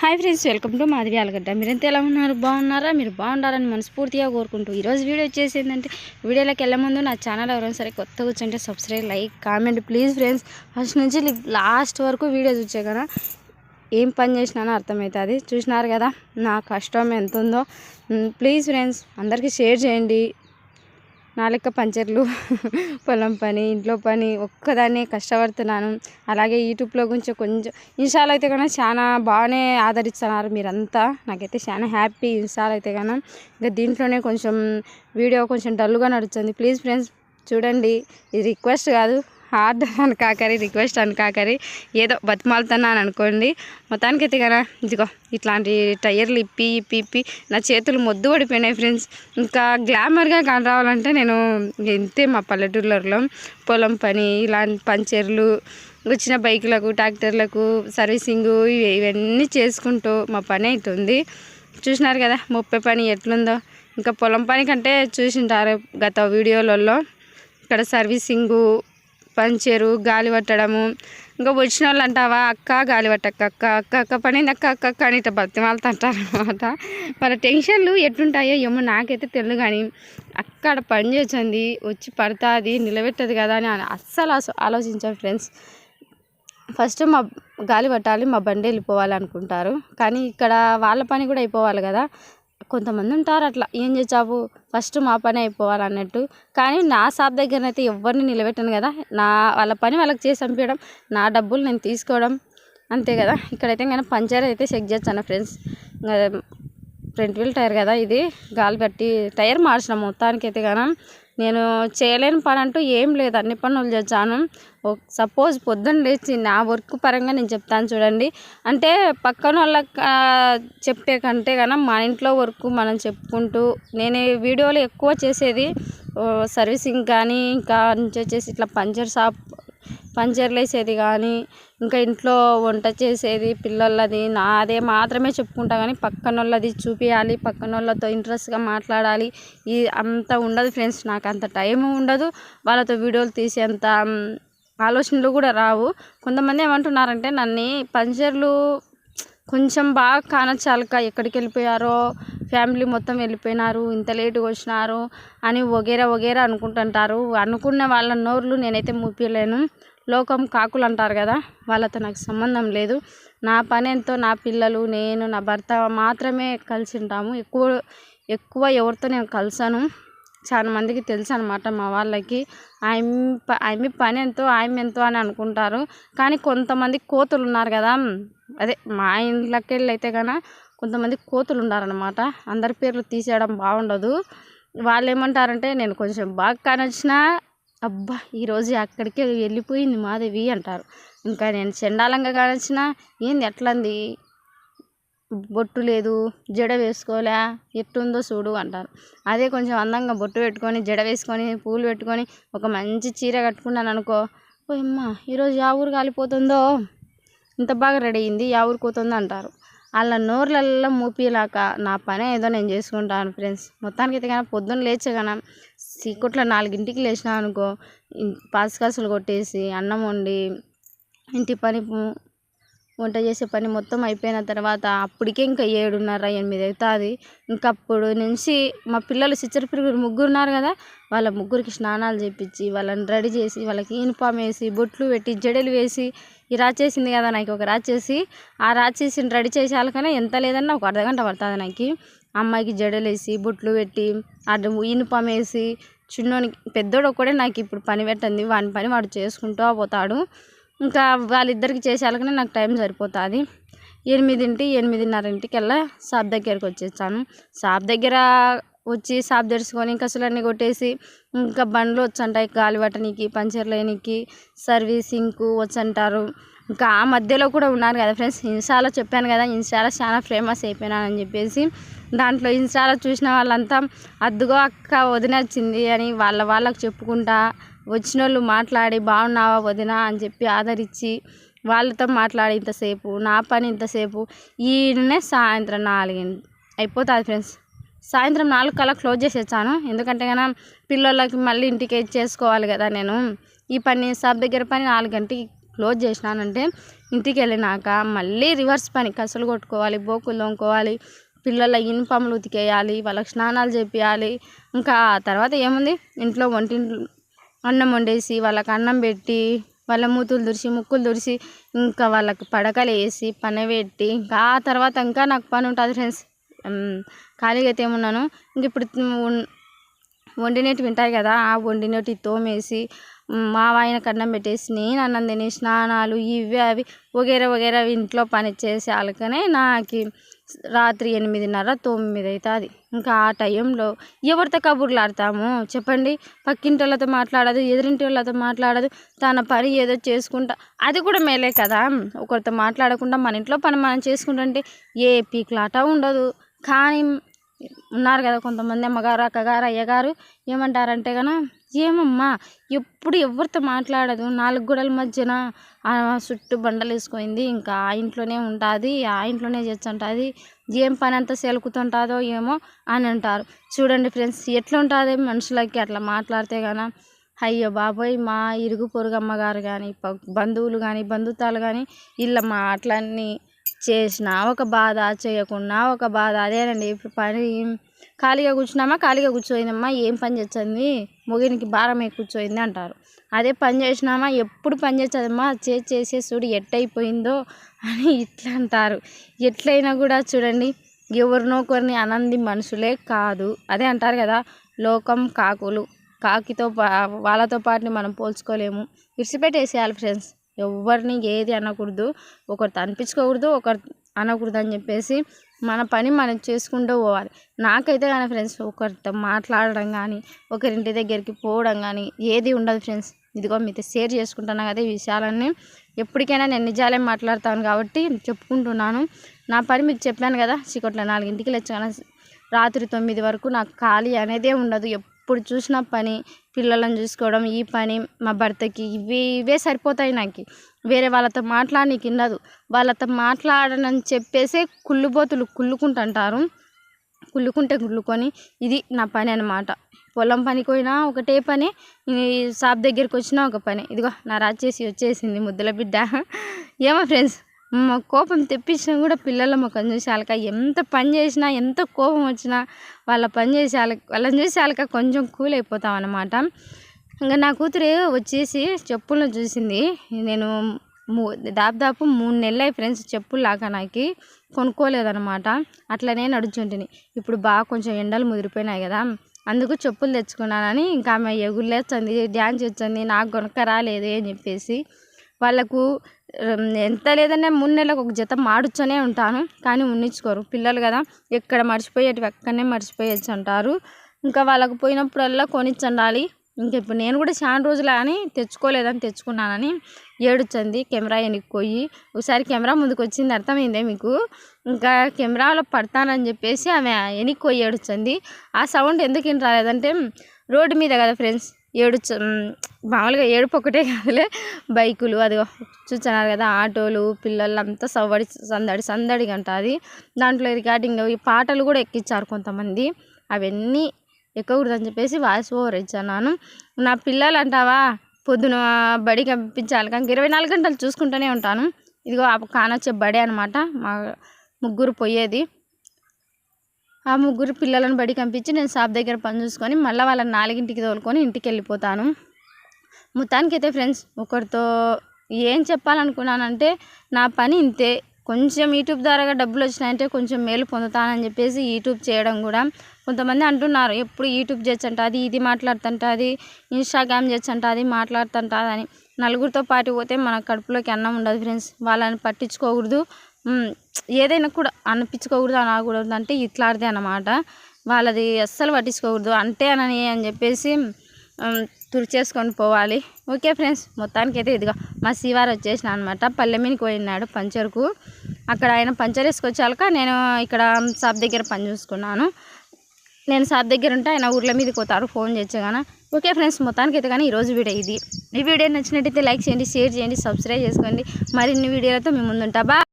Hi friends welcome to Madhavi Alagadda. మీరంతా ఎలా ఉన్నారు? బాగున్నారా? మీరు బాగుండాలని మనస్ఫూర్తిగా కోరుకుంటూ ఈరోజు వీడియో వచ్చేసి ఏంటంటే వీడియోలోకి వెళ్ళే ముందు నా ఛానల్ ఎవరైనా సరే కొత్తగా వచ్చంటే subscribe like comment please friends. First నుంచి లాస్ట్ వరకు వీడియో చూసే కదా ఏం పని చేసినానో అర్థమవుతుంది. చూసినారు కదా నా కష్టం ఎంత ఉందో ప్లీజ్ ఫ్రెండ్స్ అందరికీ షేర్ చేయండి. నా లెక్క పంచర్లు పొలం పని ఇంట్లో పని ఒక్కదాన్నే కష్టపడుతున్నాను. అలాగే యూట్యూబ్లో కొంచెం కొంచెం ఇన్స్టాల్ అయితే కన్నా చాలా బాగానే ఆదరిస్తున్నారు మీరంతా. నాకైతే చాలా హ్యాపీ ఇన్స్టాల్ అయితే కన్నా ఇంకా దీంట్లోనే కొంచెం వీడియో కొంచెం డల్గా నడుస్తుంది. ప్లీజ్ ఫ్రెండ్స్ చూడండి. ఇది రిక్వెస్ట్ కాదు. హార్డ్ అనకాకరి రిక్వెస్ట్ అనకాకరి ఏదో బతిమాలుతున్నాను అనుకోండి. మొత్తానికైతే కదా ఇదిగో ఇట్లాంటి టైర్లు ఇప్పి ఇప్పి ఇప్పి నా చేతులు మొద్దు పడిపోయినాయి ఫ్రెండ్స్. ఇంకా గ్లామర్గా కాని రావాలంటే నేను ఇంతే మా పల్లెటూర్లలో పొలం పని ఇలాంటి పంచర్లు వచ్చిన బైకులకు ట్రాక్టర్లకు సర్వీసింగు ఇవన్నీ చేసుకుంటూ మా పని అవుతుంది చూసినారు కదా ముప్పై పని ఎట్లుందో. ఇంకా పొలం పని కంటే చూసింటారు గత వీడియోలలో. ఇక్కడ సర్వీసింగు పంచరు గాలి పట్టడము. ఇంకా వచ్చిన వాళ్ళు అంటావా అక్క గాలి పట్టక్క అక్క అక్క అక్క పని అక్క అక్క అక్క అని ఇట్లా బతిమాలతో అంటారు అనమాట వాళ్ళ టెన్షన్లు ఎట్లుంటాయో ఏమో నాకైతే తెలియదు కానీ అక్కడ పని చేసింది వచ్చి పడుతుంది నిలబెట్టదు కదా అని అస్సలు ఆస- ఆలోచించాను ఫ్రెండ్స్. ఫస్ట్ మా గాలి పట్టాలి మా బండి వెళ్ళిపోవాలి అనుకుంటారు. కానీ ఇక్కడ వాళ్ళ పని కూడా అయిపోవాలి కదా. కొంతమంది ఉంటారు అట్లా ఏం చేసావు ఫస్ట్ మా పని అయిపోవాలి అన్నట్టు కానీ నా షాప్ దగ్గరనైతే ఎవరిని నిలబెట్టను కదా. నా వాళ్ళ పని వాళ్ళకి చేసి పంపించడం నా డబ్బులు నేను తీసుకోవడం అంతే కదా. ఇక్కడైతే కానీ పంచర్ అయితే చెక్ చేస్తాను ఫ్రెండ్స్. ఫ్రంట్ వీల్ టైర్ కదా ఇది. గాలి పట్టి టైర్ మార్చిన మొత్తానికి అయితే కానీ నేను చేయలేని పని అంటూ ఏం లేదు. అన్ని పనులు చేశాను. సపోజ్ పొద్దున్న లేచి నా వర్క్ పరంగా నేను చెప్తాను చూడండి. అంటే పక్కన వాళ్ళకి చెప్పే కంటే కన్నా మన ఇంట్లో వర్క్ మనం చెప్పుకుంటూ నేను వీడియోలు ఎక్కువ చేసేది ఓ, సర్వీసింగ్ కానీ ఇంకా నుంచి వచ్చేసి ఇట్లా పంచర్ షాప్ పంచర్లు వేసేది కానీ ఇంకా ఇంట్లో వంట చేసేది పిల్లలది నాదే మాత్రమే చెప్పుకుంటా కానీ పక్కన వాళ్ళది చూపించాలి పక్కన వాళ్ళతో ఇంట్రెస్ట్గా మాట్లాడాలి. ఈ అంత ఉండదు ఫ్రెండ్స్ నాకు అంత టైం ఉండదు. వాళ్ళతో వీడియోలు తీసేంత ఆలోచనలు కూడా రావు. కొంతమంది ఏమంటున్నారంటే నన్ను పంచర్లు కొంచెం బాగా కానచ్చాలక ఎక్కడికి వెళ్ళిపోయారో ఫ్యామిలీ మొత్తం వెళ్ళిపోయినారు ఇంత లేటుగా వచ్చినారు అని వగేరా వగేరా అనుకుంటుంటారు. అనుకున్న వాళ్ళ నోర్లు నేనైతే మూపిలేను లోకం కాకులు అంటారు కదా వాళ్ళతో నాకు సంబంధం లేదు. నా పని ఎంతో నా పిల్లలు నేను నా భర్త మాత్రమే కలిసి ఉంటాము ఎక్కువ ఎక్కువ ఎవరితో నేను కలిసాను. చాలా మందికి తెలుసు అనమాట మా వాళ్ళకి. ఆయన ఆమె పని ఎంతో ఆమె ఎంతో అని అనుకుంటారు. కానీ కొంతమంది కోతులు ఉన్నారు కదా. అదే మా ఇంట్లోకి వెళ్ళి అయితే కన్నా కొంతమంది కోతులు ఉన్నారనమాట అందరి పేర్లు తీసేయడం బాగుండదు. వాళ్ళు ఏమంటారంటే నేను కొంచెం బాగా కానొచ్చినా అబ్బా ఈరోజు అక్కడికే వెళ్ళిపోయింది మాధవి అంటారు. ఇంకా నేను చండాలంగా కానొచ్చినా ఏంది ఎట్లంది బొట్టు లేదు జడ వేసుకోలే ఎట్టుందో చూడు అంటారు. అదే కొంచెం అందంగా బొట్టు పెట్టుకొని జడ వేసుకొని పూలు పెట్టుకొని ఒక మంచి చీర కట్టుకున్నాను అనుకో ఓ అమ్మ ఈరోజు యా ఊరు కాలిపోతుందో? ఇంత బాగా రెడీ అయింది యా ఊరికి పోతుందో అంటారు. వాళ్ళ నోర్లల్లో మూపిలాక నా పని ఏదో నేను చేసుకుంటాను ఫ్రెండ్స్. మొత్తానికి అయితే కానీ పొద్దున్న లేచే కానీ సీకుట్లో నాలుగింటికి లేచినా అనుకో పాసికాసులు కొట్టేసి అన్నం వండి ఇంటి పని వంట చేసే పని మొత్తం అయిపోయిన తర్వాత అప్పటికే ఇంకా ఏడున్నర ఎనిమిది అవుతుంది. ఇంకా అప్పుడు నుంచి మా పిల్లలు చిచ్చర పిరుగురు ముగ్గురు ఉన్నారు కదా వాళ్ళ ముగ్గురికి స్నానాలు చేపించి వాళ్ళని రెడీ చేసి వాళ్ళకి యూనిఫామ్ వేసి బొట్లు పెట్టి జడలు వేసి ఈ రాచేసింది కదా నాకు ఒక రాచేసి ఆ రాచేసి రెడీ చేసేయాలకనే ఎంత లేదన్నా ఒక అర్ధగంట పడుతుంది నాకు. అమ్మాయికి జడలేసి బుట్లు బొట్లు పెట్టి అటు యూనిఫామ్ వేసి చిన్నోనికి పెద్దోడు ఒక్కడే నాకు ఇప్పుడు పని పెట్టింది వాని పని వాడు చేసుకుంటూ పోతాడు. ఇంకా వాళ్ళిద్దరికి చేసేయాలకనే నాకు టైం సరిపోతుంది. ఎనిమిదింటి ఎనిమిదిన్నరింటికి వెళ్ళా షాప్ దగ్గరికి వచ్చేసాను షాప్ దగ్గర వచ్చి షాప్ తెరుచుకొని కసులన్నీ కొట్టేసి ఇంకా బండ్లు వచ్చంటాయి గాలి పట్టనీకి పంచర్ లేనికి సర్వీసింగ్కు వచ్చంటారు. ఇంకా ఆ మధ్యలో కూడా ఉన్నారు కదా ఫ్రెండ్స్ ఇన్స్టాలో చెప్పాను కదా ఇన్స్టాలో చాలా ఫేమస్ అయిపోయినానని చెప్పేసి. దాంట్లో ఇన్స్టాలో చూసిన వాళ్ళంతా అద్దుగో అక్క వదిన వచ్చింది అని వాళ్ళ వాళ్ళకి చెప్పుకుంటా వచ్చిన వాళ్ళు మాట్లాడి బాగున్నావా వదిన? అని చెప్పి ఆదరించి వాళ్ళతో మాట్లాడి ఇంతసేపు నా పని ఇంతసేపు. ఈయననే సాయంత్రం నాలుగింటి అయిపోతుంది ఫ్రెండ్స్. సాయంత్రం నాలుగు కల్లా క్లోజ్ చేసేసాను. ఎందుకంటే కనుక పిల్లలకి మళ్ళీ ఇంటికి చేసుకోవాలి కదా నేను. ఈ పని షాప్ దగ్గర పని నాలుగు గంటకి క్లోజ్ చేసినానంటే ఇంటికి వెళ్ళినాక మళ్ళీ రివర్స్ పని కసులు కొట్టుకోవాలి బోకులు తోముకోవాలి పిల్లల యూనిఫామ్లు ఉతికేయాలి వాళ్ళకి స్నానాలు చేపియాలి. ఇంకా ఆ తర్వాత ఏముంది? ఇంట్లో వంటింట్లో అన్నం వండేసి వాళ్ళకి అన్నం పెట్టి వాళ్ళ మూతులు దురిసి ముక్కులు దురిసి ఇంకా వాళ్ళకి పడకలు వేసి పని పెట్టి ఇంకా ఆ తర్వాత ఇంకా నాకు పని ఉంటుంది ఫ్రెండ్స్ ఖాళీగా అయితే ఏమున్నాను? ఇంక ఇప్పుడు వండినట్టు ఉంటాయి కదా ఆ వండినట్టు తోమేసి మా ఆయన కన్నం పెట్టేసి నేను అన్నం తిని స్నానాలు ఇవి అవి వగేరా వగేరా ఇంట్లో పని చేసి వాళ్ళకనే నాకు రాత్రి ఎనిమిదిన్నర తొమ్మిది అవుతుంది ఇంకా ఆ టైంలో ఎవరితో కబుర్లు ఆడతాము చెప్పండి. పక్కింటి వాళ్ళతో మాట్లాడదు ఎదురింటి వాళ్ళతో మాట్లాడదు తన పని ఏదో చేసుకుంటా. అది కూడా మేలే కదా. ఒకరితో మాట్లాడకుండా మన ఇంట్లో పని మనం చేసుకుంటుంటే ఏ పీక్లాట ఉండదు. కానీ ఉన్నారు కదా కొంతమంది అమ్మగారు అక్కగారు అయ్యగారు. ఏమంటారంటే కన ఏమమ్మా ఎప్పుడు ఎవరితో మాట్లాడదు? నాలుగు గోడల మధ్యన ఆ చుట్టూ బండలు వేసుకుంది. ఇంకా ఆ ఇంట్లోనే ఉంటుంది ఆ ఇంట్లోనే చేస్తుంటుంది. ఏం పని అంతా సెలుకుతుంటుందో ఏమో అని అంటారు. చూడండి ఫ్రెండ్స్ ఎట్లా ఉంటుంది మనుషులకి అట్లా మాట్లాడితే కన అయ్యో బాబోయ్ మా ఇరుగు పొరుగు అమ్మగారు కానీ బంధువులు కానీ బంధుత్వాలు కానీ వీళ్ళ మాటలన్నీ చేసినా ఒక బాధ చేయకుండా ఒక బాధ. అదేనండి పని ఖాళీగా కూర్చున్నామా? ఖాళీగా కూర్చోయిందమ్మా. ఏం పని చేస్తుంది? మొగినికి భారం ఎక్కువ కూర్చోయింది అంటారు. అదే పని చేసినామా? ఎప్పుడు పని చేస్తుందమ్మా? చేసి చేసే చూడు ఎట్టయిపోయిందో అని ఇట్లా అంటారు. ఎట్లయినా కూడా చూడండి ఎవరినో ఒకరిని అనంది మనుషులే కాదు. అదే అంటారు కదా లోకం కాకులు. కాకితో పా వాళ్ళతో పాటుని మనం పోల్చుకోలేము. విడిచిపెట్టేసేయాలి ఫ్రెండ్స్. ఎవరిని ఏది అనకూడదు. ఒకరితో అనిపించుకోకూడదు ఒకరు అనకూడదు అని చెప్పేసి మన పని మనం చేసుకుంటూ పోవాలి. నాకైతే కానీ ఫ్రెండ్స్ ఒకరితో మాట్లాడడం కానీ ఒకరింటి దగ్గరికి పోవడం కానీ ఏది ఉండదు ఫ్రెండ్స్. ఇదిగో మీతో షేర్ చేసుకుంటున్నా కదా ఈ విషయాలన్నీ. ఎప్పటికైనా నేను నిజాలే మాట్లాడతాను కాబట్టి చెప్పుకుంటున్నాను. నా పని మీకు చెప్పాను కదా చీకట్లో నాలుగింటికి లేచాను రాత్రి తొమ్మిది వరకు నాకు ఖాళీ అనేదే ఉండదు. ఎప్పుడు చూసిన పని పిల్లలను చూసుకోవడం ఈ పని మా భర్తకి ఇవి ఇవే సరిపోతాయి నాకు. వేరే వాళ్ళతో మాట్లాడనీకి ఉండదు. వాళ్ళతో మాట్లాడనని చెప్పేసే కుళ్ళుబోతులు కుళ్ళుకుంటుంటారు. కుళ్ళుకుంటే కుళ్ళుకొని ఇది నా పని అనమాట పొలం పనికి పోయినా ఒకటే పని షాప్ దగ్గరికి వచ్చినా ఒక పని. ఇదిగో నా రాచేసి వచ్చేసింది ముద్దుల బిడ్డ. ఏమో ఫ్రెండ్స్? కోపం తెప్పించినా కూడా పిల్లల ముఖం చూసి వాళ్ళక ఎంత పని చేసినా ఎంత కోపం వచ్చినా వాళ్ళ పని చేసి వాళ్ళ వాళ్ళని చూసి వాళ్ళక కొంచెం కూల్ అయిపోతాం అనమాట ఇంకా నా కూతురు వచ్చేసి చెప్పులను చూసింది. నేను మూ దాదాపు మూడు నెలలు ఫ్రెండ్స్ చెప్పులు లాగా నాకు కొనుక్కోలేదనమాట అట్లనే నడుచుంటిని. ఇప్పుడు బాగా కొంచెం ఎండలు ముదిరిపోయినాయి కదా అందుకు చెప్పులు తెచ్చుకున్నానని ఇంకా ఆమె ఎగురులేస్తుంది డ్యాన్స్ వచ్చింది నాకు కొనక్క రాలేదు అని చెప్పేసి వాళ్ళకు ఎంత లేదన్నా మూడు నెలలకు ఒక జత మాడుచ్చనే ఉంటాను. కానీ ఉన్నించుకోరు. పిల్లలు కదా ఎక్కడ మర్చిపోయేటివి అక్కడనే మర్చిపోయచ్చు అంటారు. ఇంకా వాళ్ళకు పోయినప్పుడల్లా కొనిచ్చండాలి. ఇంక ఇప్పుడు నేను కూడా చాలా రోజులు అని తెచ్చుకోలేదని తెచ్చుకున్నానని ఏడుచంది కెమెరా వెనక్కి పోయి. ఒకసారి కెమెరా ముందుకు వచ్చింది అర్థమైందే మీకు? ఇంకా కెమెరాలో పడతానని చెప్పేసి ఆమె వెనక్కి పోయి ఏడుచంది. ఆ సౌండ్ ఎందుకు రాలేదంటే రోడ్డు మీద కదా ఫ్రెండ్స్. ఏడు మామూలుగా ఏడుపు ఒకటే కాదులే. బైకులు అది చూస్తున్నారు కదా ఆటోలు పిల్లలంతా సవ్వడి సందడి సందడిగా ఉంటుంది దాంట్లో రికార్డింగ్ ఈ పాటలు కూడా ఎక్కించారు కొంతమంది. అవన్నీ ఎక్కకూడదని చెప్పేసి వాయిస్ ఓవర్ ఇచ్చాను. నా పిల్లలు అంటావా పొద్దున బడి పంపించాలి కానీ ఇరవై నాలుగు గంటలు చూసుకుంటూనే ఉంటాను. ఇదిగో కానొచ్చే బడి అనమాట మా ముగ్గురు పోయేది. ఆ ముగ్గురు పిల్లలను బడికి పంపించి నేను షాప్ దగ్గర పని చూసుకొని మళ్ళీ వాళ్ళని నాలుగింటికి తోలుకొని ఇంటికి వెళ్ళిపోతాను. మొత్తానికైతే ఫ్రెండ్స్ ఒకరితో ఏం చెప్పాలనుకున్నానంటే నా పని ఇంతే. కొంచెం యూట్యూబ్ ద్వారా డబ్బులు వచ్చినాయంటే కొంచెం మేలు పొందుతానని చెప్పేసి యూట్యూబ్ చేయడం కూడా. కొంతమంది అంటున్నారు ఎప్పుడు యూట్యూబ్ చేయొచ్చంటుంది ఇది మాట్లాడుతుంటుంది ఇన్స్టాగ్రామ్ అది మాట్లాడుతుంటుంది అని. నలుగురితో పాటు పోతే మన కడుపులోకి అన్నం ఉండదు ఫ్రెండ్స్. వాళ్ళని పట్టించుకోకూడదు. ఏదైనా కూడా అనిపించుకోకూడదు అనకూడదు అంటే ఇట్లాడితే అనమాట వాళ్ళది అస్సలు పట్టించుకోకూడదు. అంటే అనని అని చెప్పేసి తుడిచేసుకొని పోవాలి. ఓకే ఫ్రెండ్స్ మొత్తానికి అయితే ఇదిగా మా శివారు వచ్చేసిన అనమాట పల్లెమీనికి పోయినాడు పంచర్కు. అక్కడ ఆయన పంచర్ వేసుకొచ్చాక నేను ఇక్కడ షాప్ దగ్గర పని చూసుకున్నాను. నేను షాప్ దగ్గర ఉంటే ఆయన ఊర్ల మీదకి పోతారు ఫోన్ చేయగానే ఓకే ఫ్రెండ్స్ మొత్తానికి అయితే కానీ ఈరోజు వీడియో ఇది. ఈ వీడియో నచ్చినట్టయితే లైక్ చేయండి షేర్ చేయండి సబ్స్క్రైబ్ చేసుకోండి. మరిన్ని వీడియోలతో మేము ముందుంటా. బా